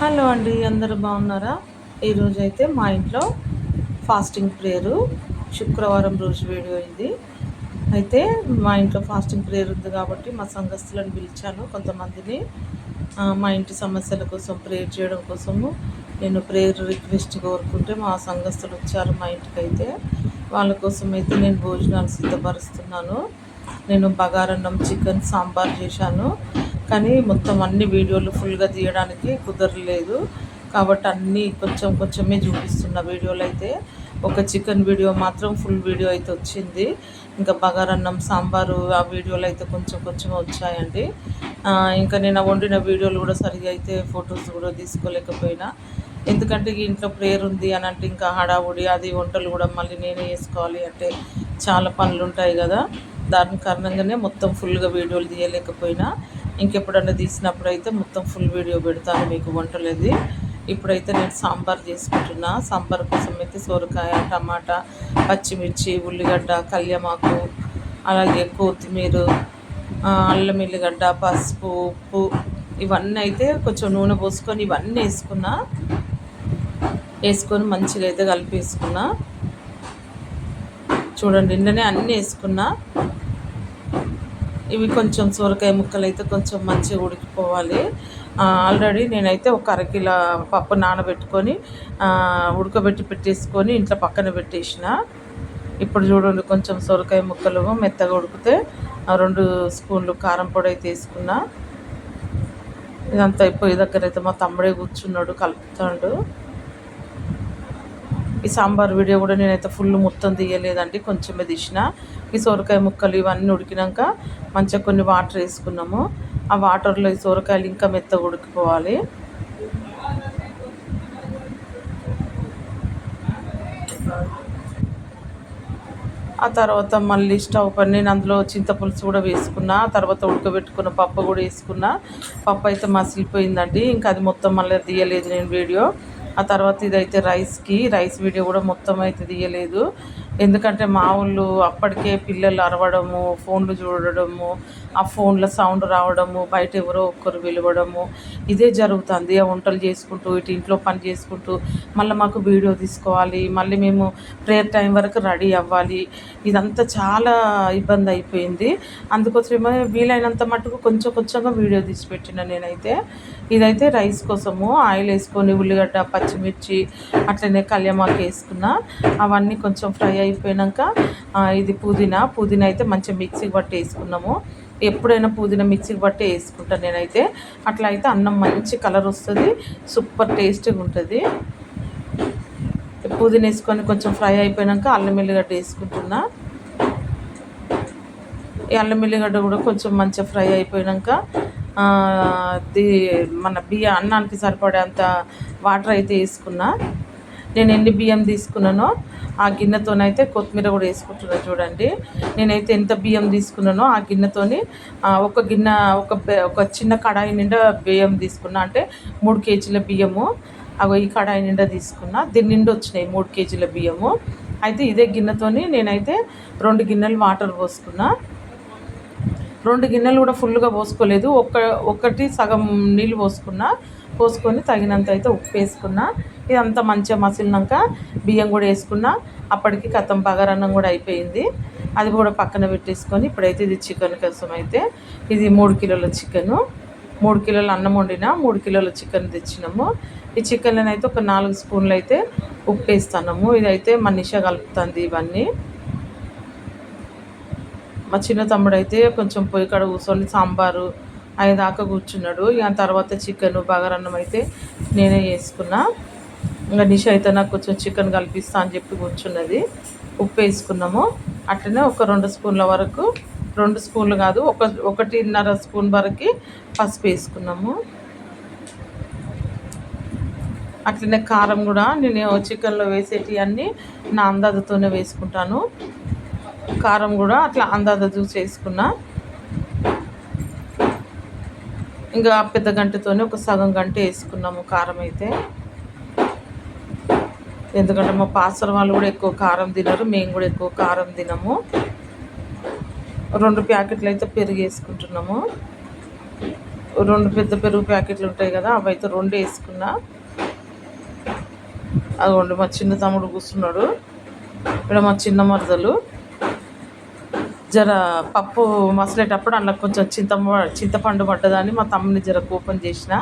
Hello అండి అందరూ బాగున్నారా? ఈరోజు అయితే మా ఇంట్లో ఫాస్టింగ్ ప్రేయరు. శుక్రవారం రోజు వీడియో ఇది. అయితే మా ఇంట్లో ఫాస్టింగ్ ప్రేయర్ ఉంది కాబట్టి మా సంఘస్థులను పిలిచాను కొంతమందిని. మా ఇంటి సమస్యల కోసం ప్రేయర్ చేయడం కోసము నేను ప్రేయర్ రిక్వెస్ట్ కోరుకుంటే మా సంఘస్థులు వచ్చారు మా ఇంటికి అయితే వాళ్ళ కోసం అయితే నేను భోజనాలు సిద్ధపరుస్తున్నాను. నేను బగారన్నం చికెన్ సాంబార్ చేశాను. కానీ మొత్తం అన్ని వీడియోలు ఫుల్గా తీయడానికి కుదరలేదు. కాబట్టి అన్నీ కొంచెం కొంచెమే చూపిస్తున్న వీడియోలు అయితే ఒక చికెన్ వీడియో మాత్రం ఫుల్ వీడియో అయితే వచ్చింది. ఇంకా బగారన్నం సాంబారు ఆ వీడియోలు అయితే కొంచెం కొంచెం వచ్చాయండి. ఇంకా నేను వండిన వీడియోలు కూడా సరిగా అయితే ఫొటోస్ కూడా తీసుకోలేకపోయినా. ఎందుకంటే ఇంట్లో ప్రేయర్ ఉంది అని అంటే ఇంకా హడావుడి అది వంటలు కూడా మళ్ళీ నేనే వేసుకోవాలి అంటే చాలా పనులు ఉంటాయి కదా. దాని కారణంగానే మొత్తం ఫుల్గా వీడియోలు తీయలేకపోయినా. ఇంకెప్పుడన్నా తీసినప్పుడు అయితే మొత్తం ఫుల్ వీడియో పెడతాను మీకు వంటలది. ఇప్పుడైతే నేను సాంబార్ చేసుకుంటున్నా సాంబార్ కోసం అయితే సోరకాయ టమాటా పచ్చిమిర్చి ఉల్లిగడ్డ కళ్యమాకు అలాగే కొత్తిమీర అల్లం ఎల్లిగడ్డ పసుపు ఉప్పు ఇవన్నీ అయితే కొంచెం నూనె పోసుకొని ఇవన్నీ వేసుకున్నా. వేసుకొని మంచిగా అయితే కలిపి వేసుకున్నా చూడండి నిన్ననే అన్నీ వేసుకున్నా. ఇవి కొంచెం సొరకాయ ముక్కలు అయితే కొంచెం మంచిగా ఉడికిపోవాలి. ఆల్రెడీ నేనైతే ఒక అరకిలో పప్పు నానబెట్టుకొని ఉడకబెట్టి పెట్టేసుకొని ఇంట్లో పక్కన పెట్టేసిన. ఇప్పుడు చూడండి కొంచెం సొరకాయ ముక్కలు మెత్తగా ఉడికితే రెండు స్పూన్లు కారం పొడి అయితే వేసుకున్నా. ఇదంతా అయిపోయే దగ్గర అయితే మా తమ్ముడే కూర్చున్నాడు కలుపుతాడు. ఈ సాంబార్ వీడియో కూడా నేనైతే ఫుల్ మొత్తం తీయలేదండి కొంచెమే తీసిన. ఈ సొరకాయ ముక్కలు ఇవన్నీ ఉడికినాక మంచిగా కొన్ని వాటర్ వేసుకున్నాము. ఆ వాటర్లో ఈ సొరకాయలు ఇంకా మెత్తగా ఉడికిపోవాలి. ఆ తర్వాత మళ్ళీ స్టవ్ పని నేను అందులో చింతపులుసు కూడా వేసుకున్నా తర్వాత ఉడకబెట్టుకున్న పప్పు కూడా వేసుకున్నా. పప్పు అయితే మసిలిపోయిందండి ఇంకా అది మొత్తం మళ్ళీ తీయలేదు నేను వీడియో. ఆ తర్వాత ఇదైతే రైస్కి రైస్ వీడియో కూడా మొత్తం అయితే తీయలేదు. ఎందుకంటే మా ఊళ్ళు అప్పటికే పిల్లలు అరవడము ఫోన్లు చూడడము ఆ ఫోన్లో సౌండ్ రావడము బయట ఎవరో ఒక్కరు విలవడము ఇదే జరుగుతుంది. ఆ వంటలు చేసుకుంటూ ఇటు ఇంట్లో పని చేసుకుంటూ మళ్ళీ మాకు వీడియో తీసుకోవాలి మళ్ళీ మేము ప్రేయర్ టైం వరకు రెడీ అవ్వాలి. ఇదంతా చాలా ఇబ్బంది అయిపోయింది. అందుకోసమే వీలైనంత మటుకు కొంచెం కొంచెంగా వీడియో తీసి పెట్టిన నేనైతే. ఇదైతే రైస్ కోసము ఆయిల్ వేసుకొని ఉల్లిగడ్డ పచ్చిమిర్చి అట్లనే కళ్యామాకు వేసుకున్నా. అవన్నీ కొంచెం ఫ్రై అయిపోయాక ఇది పుదీనా. పుదీనా అయితే మంచిగా మిక్సీకి బట్టి వేసుకున్నాము. ఎప్పుడైనా పుదీనా మిక్సీకి బట్టి వేసుకుంటాను నేనైతే. అట్లా అయితే అన్నం మంచి కలర్ వస్తుంది సూపర్ టేస్టీగా ఉంటుంది. పుదీనా వేసుకొని కొంచెం ఫ్రై అయిపోయాక అల్లం ఎల్లిగడ్డ వేసుకుంటున్నా. ఈ అల్లం ఎల్లిగడ్డ కూడా కొంచెం మంచిగా ఫ్రై అయిపోయాక మన బియ్య అన్నానికి సరిపడేంత వాటర్ అయితే వేసుకున్నా. నేను ఎన్ని బియ్యం తీసుకున్నానో ఆ గిన్నెతోనైతే కొత్తిమీర కూడా వేసుకుంటున్నాను చూడండి. నేనైతే ఎంత బియ్యం తీసుకున్నానో ఆ గిన్నెతోని ఒక గిన్నె ఒక ఒక చిన్న కడాయి నిండా బియ్యం తీసుకున్నా. అంటే మూడు కేజీల బియ్యము అవి ఈ కడాయి నిండా తీసుకున్నా. దీని నిండా వచ్చినాయి మూడు కేజీల బియ్యము. అయితే ఇదే గిన్నెతోని నేనైతే రెండు గిన్నెలు వాటర్ పోసుకున్నా. రెండు గిన్నెలు కూడా ఫుల్గా పోసుకోలేదు. ఒక్క ఒక్కటి సగం నీళ్ళు పోసుకున్నా. పోసుకొని తగినంత అయితే ఉప్పు వేసుకున్నా. ఇదంతా మంచిగా మసిలినాక బియ్యం కూడా వేసుకున్నా. అప్పటికి కథం బగారన్నం కూడా అయిపోయింది. అది కూడా పక్కన పెట్టేసుకొని ఇప్పుడైతే ఇది చికెన్ కోసం అయితే ఇది మూడు కిలోల చికెను. మూడు కిలోల అన్నం వండిన మూడు కిలోల చికెన్ తెచ్చినాము. ఈ చికెన్లను అయితే ఒక నాలుగు స్పూన్లు అయితే ఉప్పు వేస్తున్నాము. ఇదైతే మా నిష కలుపుతుంది ఇవన్నీ. మా చిన్న తమ్ముడు అయితే కొంచెం పొయ్యి కాడ కూర్చొని సాంబారు దాకా కూర్చున్నాడు. ఇక తర్వాత చికెన్ బగారన్నం అయితే నేనే చేసుకున్నా. ఇంకా నిష అయితే నాకు కొంచెం చికెన్ కలిపిస్తా అని చెప్పి కూర్చున్నది. ఉప్పు వేసుకున్నాము. అట్లనే ఒక రెండు స్పూన్ల వరకు రెండు స్పూన్లు కాదు ఒక ఒకటిన్నర స్పూన్ వరకు పసుపు వేసుకున్నాము. అట్లనే కారం కూడా నేను చికెన్లో వేసేటివి అన్నీ నా అందాజతోనే వేసుకుంటాను. కారం కూడా అట్లా అందాజ చూసి వేసుకున్నా. ఇంకా పెద్ద గంటతోనే ఒక సగం గంట వేసుకున్నాము కారం అయితే. ఎందుకంటే మా పాసర వాళ్ళు కూడా ఎక్కువ కారం తినరు మేము కూడా ఎక్కువ కారం తినము. రెండు ప్యాకెట్లు అయితే పెరుగు వేసుకుంటున్నాము. రెండు పెద్ద పెరుగు ప్యాకెట్లు ఉంటాయి కదా అవి అయితే రెండు వేసుకున్నా. అదిగోండి మా చిన్న తమ్ముడు కూర్చున్నాడు. ఇక్కడ మా చిన్న మరదలు. జర పప్పు మసలేటప్పుడు అందులో కొంచెం చింత చింతపండు పడ్డదని మా తమ్ముని జర కూపం చేసిన.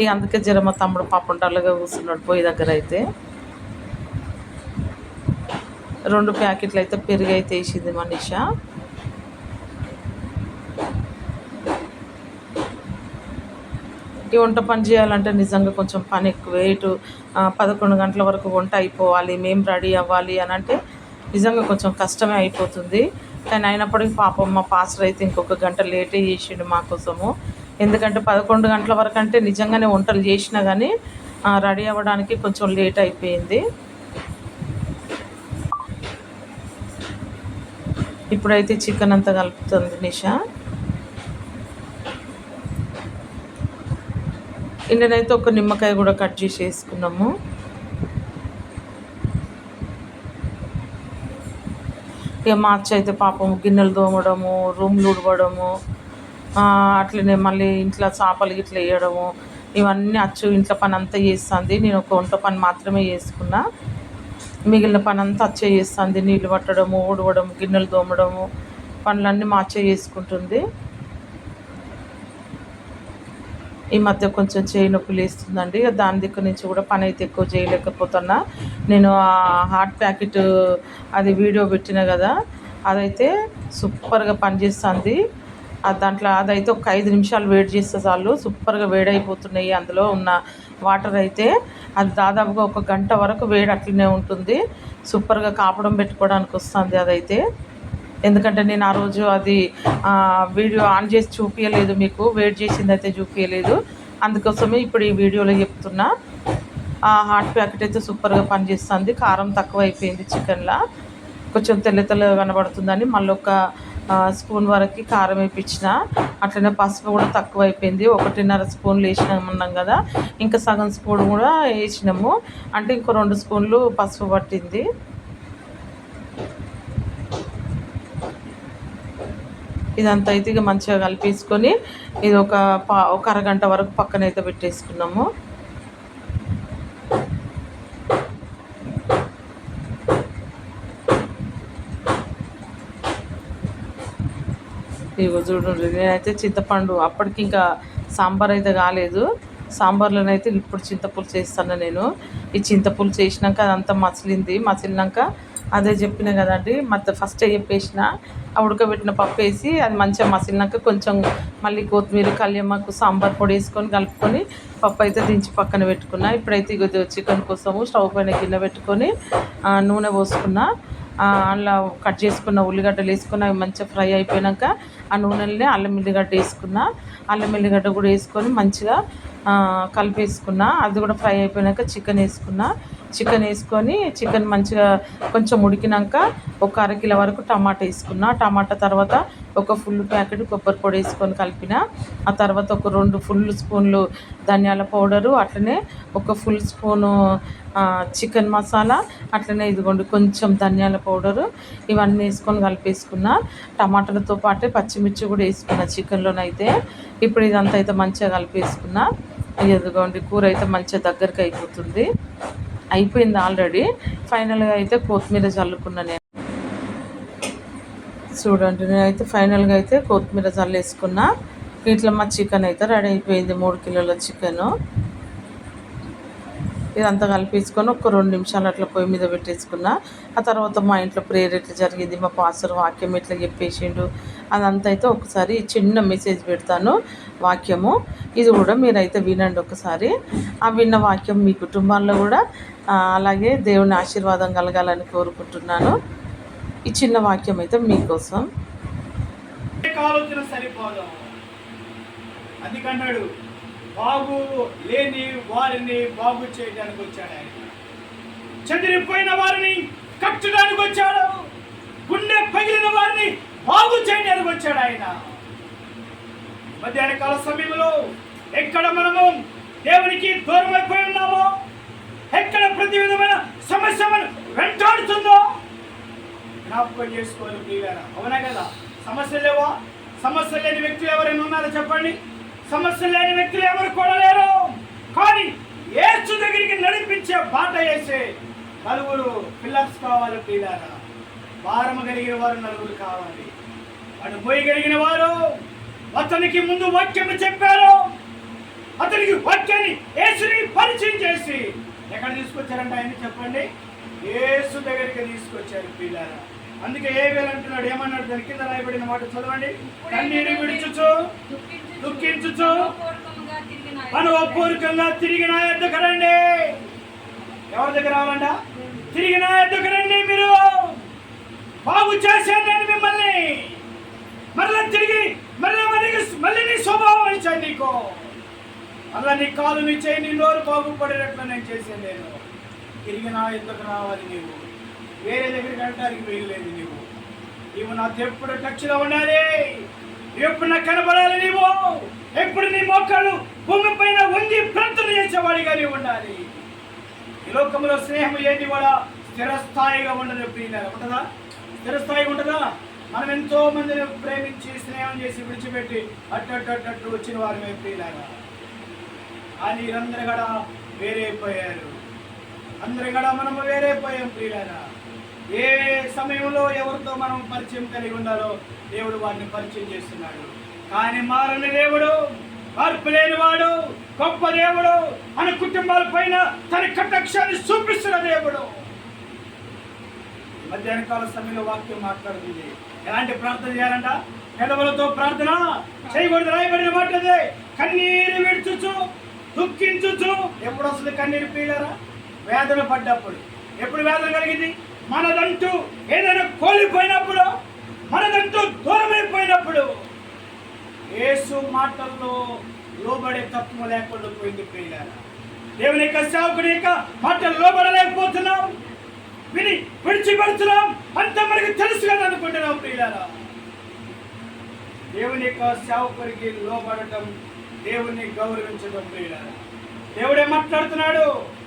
ఇక అందుకే జర మా తమ్ముడు పాపం డల్లగా కూర్చున్నాడు పోయి దగ్గర అయితే. రెండు ప్యాకెట్లు అయితే పెరుగు అయితే వేసింది మనీష. ఈ వంట పని చేయాలంటే నిజంగా కొంచెం పని ఎక్కువ. ఇటు పదకొండు గంటల వరకు వంట అయిపోవాలి. మేము రెడీ అవ్వాలి అని అంటే నిజంగా కొంచెం కష్టమే అయిపోతుంది. కానీ అయినప్పటికీ పాపం మా పాస్టర్ అయితే ఇంకొక గంట లేటే చేసిండు మా కోసము. ఎందుకంటే పదకొండు గంటల వరకు అంటే నిజంగానే వంటలు చేసినా కానీ రెడీ అవ్వడానికి కొంచెం లేట్ అయిపోయింది. ఇప్పుడైతే చికెన్ అంతా కలుపుతుంది నిషా. ఇండనైతే ఒక నిమ్మకాయ కూడా కట్ చేసి వేసుకున్నాము ఇక మార్చి అయితే పాపం గిన్నెలు తోమడము రూమ్లు ఉడవడము అట్లనే మళ్ళీ ఇంట్లో చేపలు గిట్ల వేయడము ఇవన్నీ అచ్చు ఇంట్లో పని అంతా చేస్తుంది. నేను ఒక వంట పని మాత్రమే చేసుకున్నా. మిగిలిన పని అంతా అచ్చే చేస్తుంది. నీళ్ళు పట్టడము ఊడవడము గిన్నెలు తోమడము పనులన్నీ మా అచ్చే చేసుకుంటుంది. ఈ మధ్య కొంచెం చేయి నొప్పి లేస్తుందండి దాని దగ్గర నుంచి కూడా పని అయితే ఎక్కువ చేయలేకపోతున్నా. నేను ఆ హాట్ ప్యాకెట్ అది వీడియో పెట్టిన కదా అదైతే సూపర్గా పనిచేస్తుంది. దాంట్లో అదైతే ఒక ఐదు నిమిషాలు వేడి చేస్తే చాలు. సూపర్గా వేడైపోతున్నాయి అందులో ఉన్న వాటర్ అయితే. అది దాదాపుగా ఒక గంట వరకు వేడి అట్లనే ఉంటుంది. సూపర్గా కాపడం పెట్టుకోవడానికి వస్తుంది అదైతే. ఎందుకంటే నేను ఆ రోజు అది వీడియో ఆన్ చేసి చూపించలేదు మీకు వెయిట్ చేసింది అయితే చూపించలేదు అందుకోసమే ఇప్పుడు ఈ వీడియోలో చెప్తున్నా. ఆ హాట్ ప్యాకెట్ అయితే సూపర్గా పనిచేస్తుంది. కారం తక్కువ అయిపోయింది చికెన్లో. కొంచెం తెల్లతెల్ల కనబడుతుందని మళ్ళీ ఒక స్పూన్ వరకు కారం వేయించిన అట్లనే పసుపు కూడా తక్కువ అయిపోయింది. ఒకటిన్నర స్పూన్లు వేసినామన్నాం కదా. ఇంకా సగం స్పూన్ కూడా వేసినాము. అంటే ఇంకో రెండు స్పూన్లు పసుపు పట్టింది. ఇదంతా అయితే ఇక మంచిగా కలిపేసుకొని ఇది ఒక పా ఒక అరగంట వరకు పక్కన అయితే పెట్టేసుకున్నాము. ఇగో చూడండి నేనైతే చింతపండు అప్పటికి ఇంకా సాంబార్ అయితే కాలేదు. సాంబార్లోనైతే ఇప్పుడు చింతపులుసు చేస్తాను నేను. ఈ చింతపులుసు చేసినాక అదంతా మసిలింది. మసిలినాక అదే చెప్పిన కదండి మొత్తం ఫస్ట్ చెప్పేసిన ఆ ఉడకబెట్టిన పప్పు వేసి అది మంచిగా మసిలినాక కొంచెం మళ్ళీ కొత్తిమీర కళ్యామాకు సాంబార్ పొడి వేసుకొని కలుపుకొని పప్పు అయితే దించి పక్కన పెట్టుకున్నా. ఇప్పుడైతే ఇగో చికెన్ కోసము స్టవ్ పైన గిన్నె పెట్టుకొని నూనె పోసుకున్నా. అందులో కట్ చేసుకున్న ఉల్లిగడ్డలు వేసుకున్న అవి మంచిగా ఫ్రై అయిపోయాక ఆ నూనెలనే అల్లం ఉల్లిగడ్డ వేసుకున్న. అల్లం ఎల్లిగడ్డ కూడా వేసుకొని మంచిగా కలిపేసుకున్న. అది కూడా ఫ్రై అయిపోయాక చికెన్ వేసుకున్న. చికెన్ వేసుకొని చికెన్ మంచిగా కొంచెం ఉడికినాక ఒక అరకిలో వరకు టమాటా వేసుకున్న. టమాటా తర్వాత ఒక ఫుల్ ప్యాకెట్ కొబ్బరి పొడి వేసుకొని కలిపిన ఆ తర్వాత ఒక రెండు ఫుల్ స్పూన్లు ధనియాల పౌడరు అట్లనే ఒక ఫుల్ స్పూను చికెన్ మసాలా అట్లనే ఇదిగోండి కొంచెం ధనియాల పౌడరు ఇవన్నీ వేసుకొని కలిపేసుకున్న టమాటాలతో పాటే పచ్చిమిర్చి కూడా వేసుకున్న చికెన్లోనైతే. ఇప్పుడు ఇదంతా అయితే మంచిగా కలిపేసుకున్న ఇదిగోండి కూర అయితే మంచిగా దగ్గరికి అయిపోతుంది అయిపోయింది ఆల్రెడీ. ఫైనల్గా అయితే కొత్తిమీర చల్లుకున్నా నేను చూడండి. నేనైతే ఫైనల్గా అయితే కొత్తిమీర చల్లేసుకున్నా ఇట్లా మా చికెన్ అయితే రెడీ అయిపోయింది. మూడు కిలోల చికెను. ఇదంతా కలిపేసుకొని ఒక రెండు నిమిషాలు అట్లా పొయ్యి మీద పెట్టేసుకున్నా. ఆ తర్వాత మా ఇంట్లో ప్రేయర్ ఎట్లా జరిగింది మా పాస్టర్ వాక్యం ఎట్లా చెప్పేసిండు అదంతా అయితే ఒకసారి చిన్న మెసేజ్ పెడతాను వాక్యము. ఇది కూడా మీరైతే వినండి ఒకసారి. ఆ విన్న వాక్యం మీ కుటుంబాల్లో కూడా అలాగే దేవుని ఆశీర్వాదం కలగాలని కోరుకుంటున్నాను. ఈ చిన్న వాక్యం అయితే మీకోసం. ఆలోచన సరిపోదు. అందుకన్నాడు బాగు లేని వారిని బాగు చేయడానికి వచ్చాడు ఆయన. చెదిరిపోయిన వారిని కట్టడానికి వచ్చాడు. గుండె పగిలిన వారిని బాగు చేయడానికి వచ్చాడు ఆయన. మధ్యాహ్న కాల సమయంలో ఎక్కడ మనము దేవునికి దూరం అయిపోయి ఉన్నామో ఎక్కడ ప్రతి విధమైన సమస్య వెంటాడుతుందో జ్ఞాపకం చేసుకోవాలి ప్రియులారా. అవునా కదా? సమస్య లేవా? సమస్య లేని వ్యక్తులు ఎవరైనా ఉన్నారో చెప్పండి? సమస్య లేని వ్యక్తులు ఎవరు కూడా లేరు. కానీ ఏచు దగ్గరికి నడిపించే బాట వేసే నలుగురు పిల్లర్స్ కావాలి ప్రియులారా. భారము కలిగిన వారు నలుగురు కావాలి. వాడు పోయగలిగిన వారు అతనికి ముందు వాక్యం చెప్పారు. అతనికి వాక్యాన్ని యేసుని పరిచయం చేసి ఎక్కడ తీసుకొచ్చారంట ఆయన చెప్పండి? యేసు దగ్గరికి తీసుకొచ్చారు పిల్లారా అందుకే ఏ వేలు అంటున్నాడు ఏమన్నాడు దాని కింద రాయబడిన మాట చదవండి. కన్నీరు విడుచుచు దుఃఖించుచు మనోపూర్వకంగా తిరిగి నా ఎద్దకు రండి. ఎవరి దగ్గర రావాలంట? తిరిగి నా ఎద్దకు రండి మీరు. బాగు చేశాను నేను మిమ్మల్ని. మరలా తిరిగి మరలా మళ్ళీ మళ్ళీ నీ స్వభావం ఇచ్చాను నీకు. మరలా నీ కాలు నీ చేయి నీ నోరు బాగుపడేటట్లు నేను చేశాను నేను. తిరిగి నా ఎద్దకు రావాలి నీవు. వేరే దగ్గరికి వెళ్ళడానికి మిగిలేదు నీవు. నీవు నాతో ఎప్పుడు టచ్లో ఉండాలి. ఎప్పుడు నాకు కనబడాలి నీవు? ఎప్పుడు నీ మొక్కలు భూమి పైన వంగి ప్రార్థన చేసేవాడిగా నీవు ఉండాలి. ఈ లోకంలో స్నేహం ఏంటి కూడా స్థిరస్థాయిగా ఉండదు ప్రియులారా. ఉంటుందా? స్థిరస్థాయిగా ఉంటుందా? మనం ఎంతో మందిని ప్రేమించి స్నేహం చేసి విడిచిపెట్టి అట్టట్టట్టు వచ్చిన వారు ప్రియులారా. కానీ వీరందరూ కూడా వేరైపోయారు. అందరూ కూడా మనం వేరైపోయాం ప్రియులారా. ఏ సమయంలో ఎవరితో మనం పరిచయం కలిగి ఉండాలో దేవుడు వారిని పరిచయం చేస్తున్నాడు. కానీ మారని దేవుడు మార్పు లేని వాడు గొప్ప దేవుడు మన కుటుంబాల పైన తన కటాక్షాన్ని చూపిస్తున్న దేవుడు. మధ్యాహ్న కాల సమయంలో వాక్యం మాట్లాడుతుంది. ఎలాంటి ప్రార్థన చేయాలంట? పెదవులతో ప్రార్థన చేయకూడదు రాయబడిన మాటదే కన్నీరు విడుచుచు దుఃఖించుచు. ఎప్పుడు అసలు కన్నీరు పీలరా? వేదన పడ్డప్పుడు. ఎప్పుడు వేదన కలిగింది? మనదంటూ ఏదైనా కోల్పోయినప్పుడు మనదంటూ దూరమైపోయినప్పుడు యేసు మాటల్లో లోబడే తత్వం లేకుండా పోయింది ప్రియులారా. దేవుని యొక్క సేవకుని యొక్క మాటలు లోబడలేకపోతున్నాం. విని విడిచిపెడుతున్నాం. అంత మనకి తెలుసు కదా అనుకుంటున్నాం ప్రియులారా. దేవుని యొక్క సేవకుడికి లోబడటం దేవుణ్ణి గౌరవించడం ప్రియులారా. దేవుడే మాట్లాడుతున్నాడు.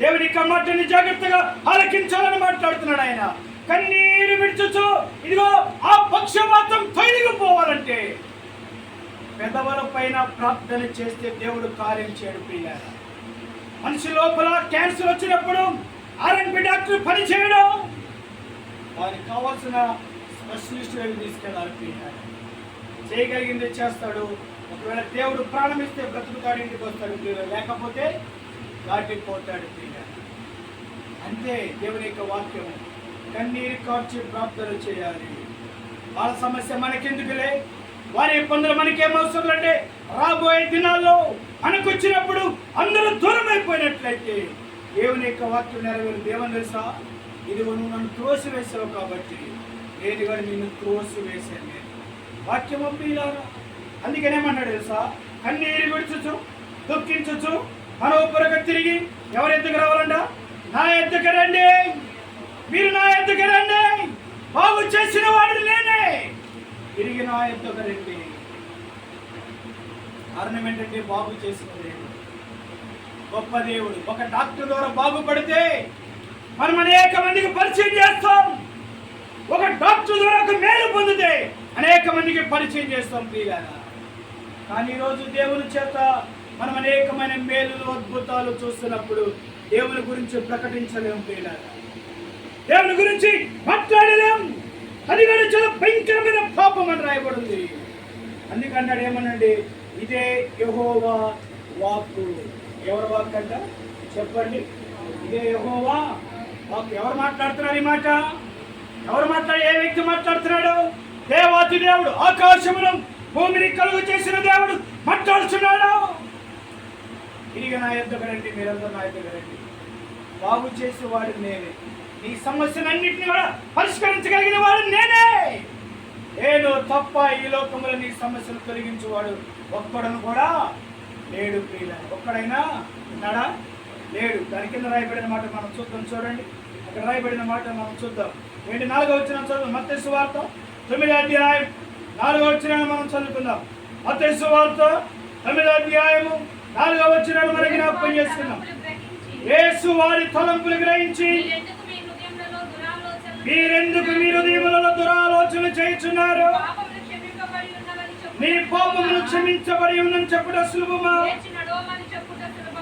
దేవుని యొక్క జాగ్రత్తగా ఆలకించాలని మాట్లాడుతున్నాడు ఆయన. కన్నీరు విడుచుచు ఇదిగో ఆ పక్షపాతం తొలగిపోవాలంటే పెదవుల పైన ప్రార్థన చేస్తే దేవుడు కార్యం చేయడు ప్రియారా మనిషి లోపల క్యాన్సర్ వచ్చినప్పుడు ఆర్ఎన్పి డాక్టర్ పని చేయడం వారికి కావాల్సిన స్పెషలిస్ట్ దగ్గర తీసుకెళ్ళాలి ప్రియారా చేయగలిగింది చేస్తాడు. ఒకవేళ దేవుడు ప్రాణం ఇస్తే బ్రతుకుతాడు ఇంటికి వస్తాడు లేకపోతే దాటిపోతాడు ప్రియారా అంతే దేవుని యొక్క వాక్యం కన్నీరు కార్చి ప్రార్థన చేయాలి. వాళ్ళ సమస్య మనకెందుకులే? వారి ఇబ్బందులు మనకేం అవసరం అంటే రాబోయే దినాల్లో మనకొచ్చినప్పుడు అందరూ దూరం అయిపోయినట్లయితే దేవుని యొక్క వాక్యం నెరవేరు. దేవని తెలుసా? ఇది నువ్వు నన్ను త్రోసి వేసావు కాబట్టి నేను కూడా నిన్ను త్రోసి వేశాను నేను వాక్యం అప్పిలారా? అందుకనేమన్నాడు తెలుసా? కన్నీరు విడుచుచు దుఃఖించచ్చు మనోపరగా తిరిగి ఎవరి ఎద్దుకు రావాలంట? నా ఎద్దుకు రండి. మీరు నా ఎద్దుకు రండి. బాగు చేసిన వాడిని నేనే. తిరిగి నా ఎద్దుకు రండి. కారణం ఏంటంటే బాగు చేసిన దేవుడు. గొప్ప దేవుడు. ఒక డాక్టర్ ద్వారా బాగుపడితే మనం అనేక మందికి పరిచయం చేస్తాం. ఒక డాక్టర్ ద్వారా ఒక మేలు పొందితే అనేక మందికి పరిచయం చేస్తాం ప్రియులారా. కానీ ఈరోజు దేవుని చేత మనం అనేకమైన మేలులు అద్భుతాలు చూస్తున్నప్పుడు దేవుని గురించి ప్రకటించలేము ప్రియులారా దేవుని గురించి మాట్లాడలేం. అది కూడా చాలా భయంకరమైన పాపం అని రాయబడింది. అందుకన్నాడు ఏమనండి? ఇదే యహోవా వాక్కు. ఎవరు వాక్ అంట? చెప్పండి. ఇదే యహోవా వాక్ ఎవరు మాట్లాడుతున్నారు ఈ మాట? ఎవరు మాట్లాడు ఏ వ్యక్తి మాట్లాడుతున్నాడు? దేవాతి దేవుడు. ఆకాశమును భూమిని కలుగు చేసిన దేవుడు మాట్లాడుతున్నాడు. తిరిగి నా యొద్దకు రండి మీరందరూ నా యొద్దకు రండి. బాగు చేసేవాడు నేనే. నీ సమస్యలన్నింటినీ కూడా పరిష్కరించగలిగిన వాడు నేనే. నేను తప్ప ఈ లోకంలో నీ సమస్యలు తొలగించేవాడు ఒక్కడను కూడా లేడు ప్రియుల. ఒక్కడైనా ఉన్నాడా? లేడు. దాని కింద రాయబడిన మాట మనం చూద్దాం చూడండి. అక్కడ రాయబడిన మాట మనం చూద్దాం. ఏంటి నాలుగో వచ్చిన చదువు మత్స్సు వార్త తొమ్మిది అధ్యాయం నాలుగో వచ్చిన మనం చదువుకుందాం. మత్స్సు వార్త తొమ్మిది అధ్యాయము నాలుగో వచ్చిన మనకి జ్ఞాపకం చేసుకుందాం. యేసు వారి తలంపులు గ్రహించి మీరెందుకు మీ హృదయములలో దురాలోచన చేయుచున్నారు? మీ పాపములు క్షమించబడి ఉందని చెప్పుట సులభమా?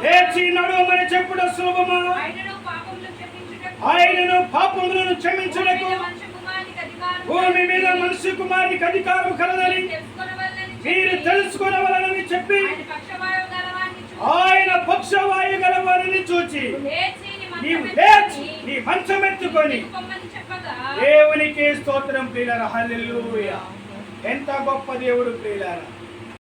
లేచి నడవమని చెప్పుట సులభమా? ఆయనను క్షమించుటకు పాపములను క్షమించడకు భూమి మీద మనుషు కుమారునికి అధికారం కలదని మీరు తెలుసుకునవలనని చెప్పి ఆయన పక్షవాయు గలవారిని చూచి లేచి నీ నీవు లేచి నీ మంచం ఎత్తుకొని దేవునికి స్తోత్రం ప్రియులారా. హల్లెలూయా. ఎంత గొప్ప దేవుడు ప్రియులారా.